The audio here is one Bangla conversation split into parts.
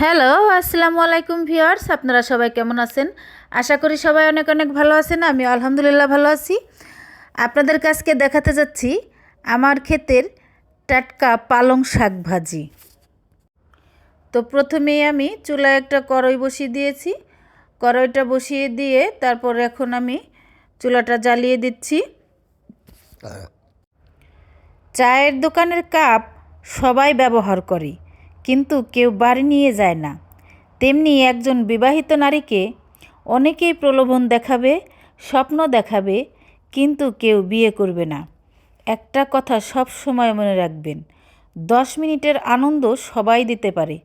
হ্যালো আসসালামু আলাইকুম ভিউয়ার্স আপনারা সবাই কেমন আছেন? আশা করি সবাই অনেক অনেক ভালো আছেন আমি আলহামদুলিল্লাহ ভালো আছি। আপনাদের কাছকে দেখাতে যাচ্ছি আমার ক্ষেতের টাটকা পালং শাক ভাজি। তো প্রথমেই আমি চুলায় একটা কড়াই বসিয়ে দিয়েছি। কড়াইটা বসিয়ে দিয়ে তারপর এখন আমি চুলাটা জ্বালিয়ে দিচ্ছি। চায়ের দোকানের কাপ সবাই ব্যবহার করে। কিন্তু কেউ বাড়ি নিয়ে যায় না। তেমনি একজন বিবাহিত নারীকে অনেকেই প্রলোভন দেখাবে, স্বপ্ন দেখাবে, কিন্তু কেউ বিয়ে করবে না। একটা কথা সব সময় মনে রাখবেন, দশ মিনিটের আনন্দ সবাই দিতে পারে,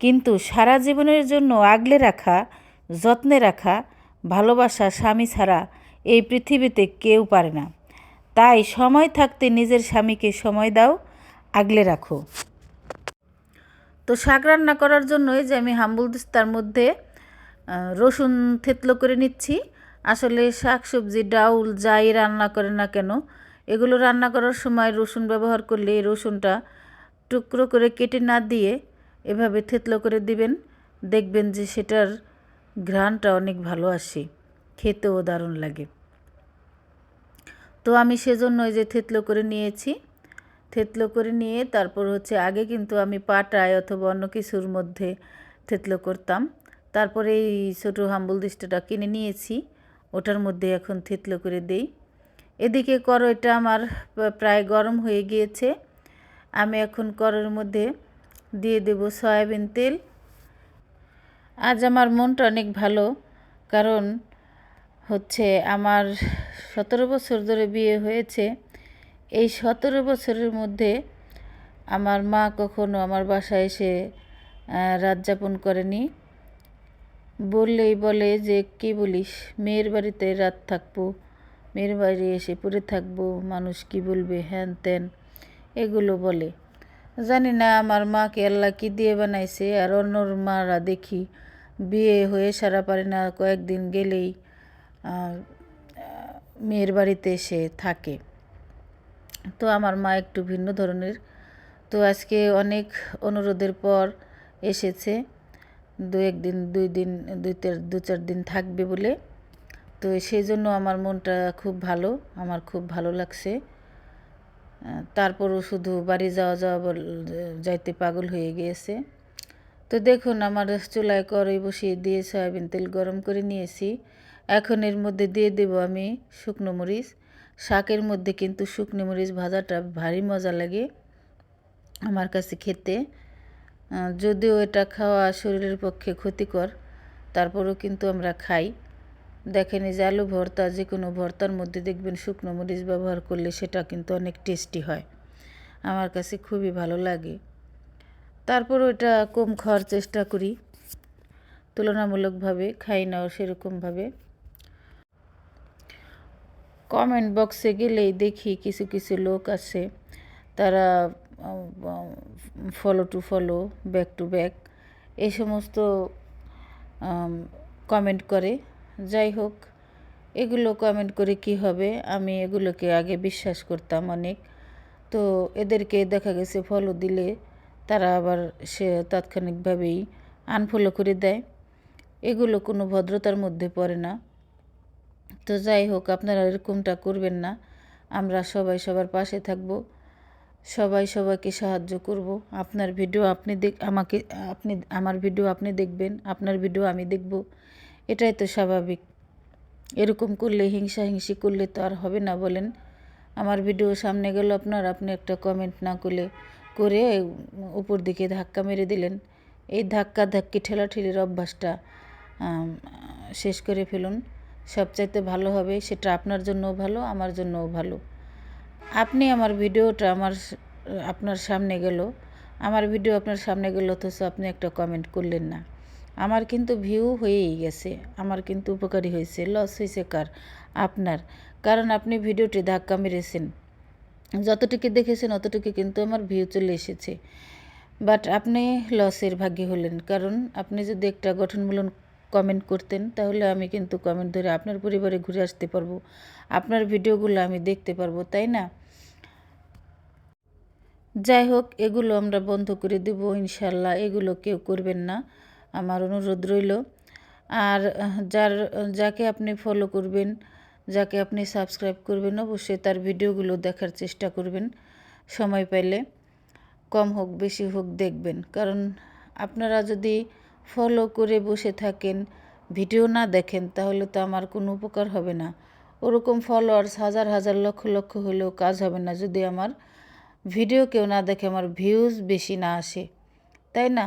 কিন্তু সারা জীবনের জন্য আগলে রাখা, যত্নে রাখা, ভালোবাসা স্বামী ছাড়া এই পৃথিবীতে কেউ পারে না। তাই সময় থাকতে নিজের স্বামীকে সময় দাও, আগলে রাখো। তো শাক রান্না করার জন্যই যে আমি হাম্বুল দিস্তার মধ্যে রসুন থেতলো করে নিচ্ছি। আসলে শাক সবজি ডাউল যাই রান্না করে না কেন, এগুলো রান্না করার সময় রসুন ব্যবহার করলে রসুনটা টুকরো করে কেটে না দিয়ে এভাবে থেতলো করে দিবেন। দেখবেন যে সেটার ঘ্রাণটা অনেক ভালো আসে, খেতেও দারুণ লাগে। তো আমি সেজন্য ওই যে থেতলো করে নিয়েছি। থেতলো করে নিয়ে তারপর হচ্ছে আগে কিন্তু আমি পাটায় অথবা অন্য কিছুর মধ্যে থেতলো করতাম। তারপরে এই ছোটো হাম্বুল দিষ্টাটা কিনে নিয়েছি, ওটার মধ্যে এখন থেতলো করে দেই। এদিকে কড়াইটা আমার প্রায় গরম হয়ে গিয়েছে। আমি এখন কড়াইয়ের মধ্যে দিয়ে দেব সয়াবিন তেল। আজ আমার মনটা অনেক ভালো, কারণ হচ্ছে আমার সতেরো বছর ধরে বিয়ে হয়েছে। এই সতেরো বছরের মধ্যে আমার মা কখনো আমার বাসায় এসে রাত যাপন করেনি। বললেই বলে যে, কি বলিস? মেয়ের বাড়িতে রাত থাকব, মেয়ের বাড়ি এসে পড়ে থাকব, মানুষ কি বলবে? হ্যান ত্যান। এগুলো বলে। জানি না আমার মাকে আল্লাহ কি দিয়ে বানাইছে, আর অন্যর মারা দেখি বিয়ে হয়ে সারা পারে না, কয়েকদিন গেলেই মেয়ের বাড়িতে এসে থাকে। তো আমার মা একটু ভিন্ন ধরনের। তো আজকে অনেক অনুরোধের পর এসেছে। দু একদিন দুই দিন, দুই দু চার দিন থাকবে বলে। তো সেই জন্য আমার মনটা খুব ভালো, আমার খুব ভালো লাগছে। তারপরও শুধু বাড়ি যাওয়া যাওয়া যাইতে পাগল হয়ে গিয়েছে। তো দেখুন, আমার চুলায় কড়াই বসিয়ে দিয়ে সয়াবিন তেল গরম করে নিয়েছি। এখন এর মধ্যে দিয়ে দেব আমি শুকনো মরিচ। শাকের মধ্যে কিন্তু শুকনো মরিচ ভাজাটা ভারী মজা লাগে আমার কাছে খেতে। যদিও এটা খাওয়া শরীরের পক্ষে ক্ষতিকর, তারপরেও কিন্তু আমরা খাই। দেখেন এই যে আলু ভর্তা যে কোনো ভর্তার মধ্যে দেখবেন শুকনো মরিচ ব্যবহার করলে সেটা কিন্তু অনেক টেস্টি হয়। আমার কাছে খুবই ভালো লাগে। তারপর ওটা কম খাওয়ার চেষ্টা করি। তুলনামূলকভাবে খাই নাও সেরকমভাবে। কমেন্ট বক্সে গেলেই দেখি কিছু কিছু লোক আছে, তারা follow to follow back to back এই সমস্ত কমেন্ট করে। যাই হোক, এগুলো কমেন্ট করে কি হবে? আমি এগুলোকে আগে বিশ্বাস করতাম অনেক। তো এদেরকে দেখা গেছে ফলো দিলে তারা আবার সে তাৎক্ষণিকভাবেই আনফলো করে দেয়। এগুলো কোনো ভদ্রতার মধ্যে পড়ে না। তো যাই হোক, আপনারা এরকমটা করবেন না। আমরা সবাই সবার পাশে থাকব। সবাই সবাইকে সাহায্য করব। আপনার ভিডিও আপনি দেখ, আমাকে, আপনি, আমার ভিডিও আপনি দেখবেন, আপনার ভিডিও আমি দেখব। এটাই তো স্বাভাবিক। এরকম করলে, হিংসা হিংসি করলে তো আর হবে না বলেন। আমার ভিডিও সামনে গেল আপনার, আপনি একটা কমেন্ট না করলে, করে উপর দিকে ধাক্কা মেরে দিলেন। এই ধাক্কা ধাক্কি, ঠেলাঠেলির অভ্যাসটা শেষ করে ফেলুন। সবচাইতে ভালো হবে, সেটা আপনার জন্যও ভালো, আমার জন্যও ভালো। আপনি আমার ভিডিওটা আমার আপনার সামনে গেল। আমার ভিডিও আপনার সামনে গেল, অথচ আপনি একটা কমেন্ট করলেন না। আমার কিন্তু ভিউ হয়েই গেছে। আমার কিন্তু উপকারী হয়েছে। লস হয়েছে কার? আপনার। কারণ আপনি ভিডিওটি ধাক্কা মেরেছেন। যতটুকু দেখেছেন, অতটুকু কিন্তু আমার ভিউ চলে এসেছে। বাট আপনি লসের ভাগ্যে হলেন। কারণ আপনি যদি একটা গঠনমূলক কমেন্ট করতেন, তাহলে আমি কিন্তু কমেন্ট ধরে আপনার পরিবারে ঘুরে আসতে পারব। আপনার ভিডিওগুলো আমি দেখতে পারব, তাই না? যাই হোক, এগুলো আমরা বন্ধ করে দেব, ইনশাল্লাহ এগুলো কেউ করবেন না, আমার অনুরোধ রইল। আর যার, যাকে আপনি ফলো করবেন, যাকে আপনি সাবস্ক্রাইব করবেন, অবশ্যই তার ভিডিওগুলো দেখার চেষ্টা করবেন, সময় পাইলে। কম হোক, বেশি হোক, দেখবেন। কারণ আপনারা যদি ফলো করে বসে থাকেন, ভিডিও না দেখেন তাহলে তো আমার কোনো উপকার হবে না। ওরকম ফলোয়ার্স হাজার হাজার, লক্ষ লক্ষ হলেও কাজ হবে না যদি আমার ভিডিও কেউ না দেখে, আমার ভিউজ বেশি না আসে। তাই না?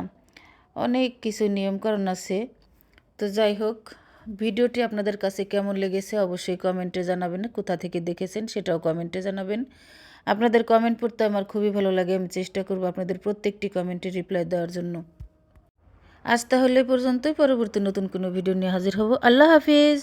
অনেক কিছু নিয়মকানুন আছে। তো যাই হোক, ভিডিওটি আপনাদের কাছে কেমন লেগেছে অবশ্যই কমেন্টে জানাবেন। কোথা থেকে দেখেছেন সেটাও কমেন্টে জানাবেন। আপনাদের কমেন্ট পড়তে আমার খুবই ভালো লাগে, আমি চেষ্টা করব আপনাদের প্রত্যেকটি কমেন্টে রিপ্লাই দেওয়ার জন্য। আজ তাহলে পর্যন্তই। পরবর্তী নতুন কোনো ভিডিও নিয়ে হাজির হব। আল্লাহ হাফিজ।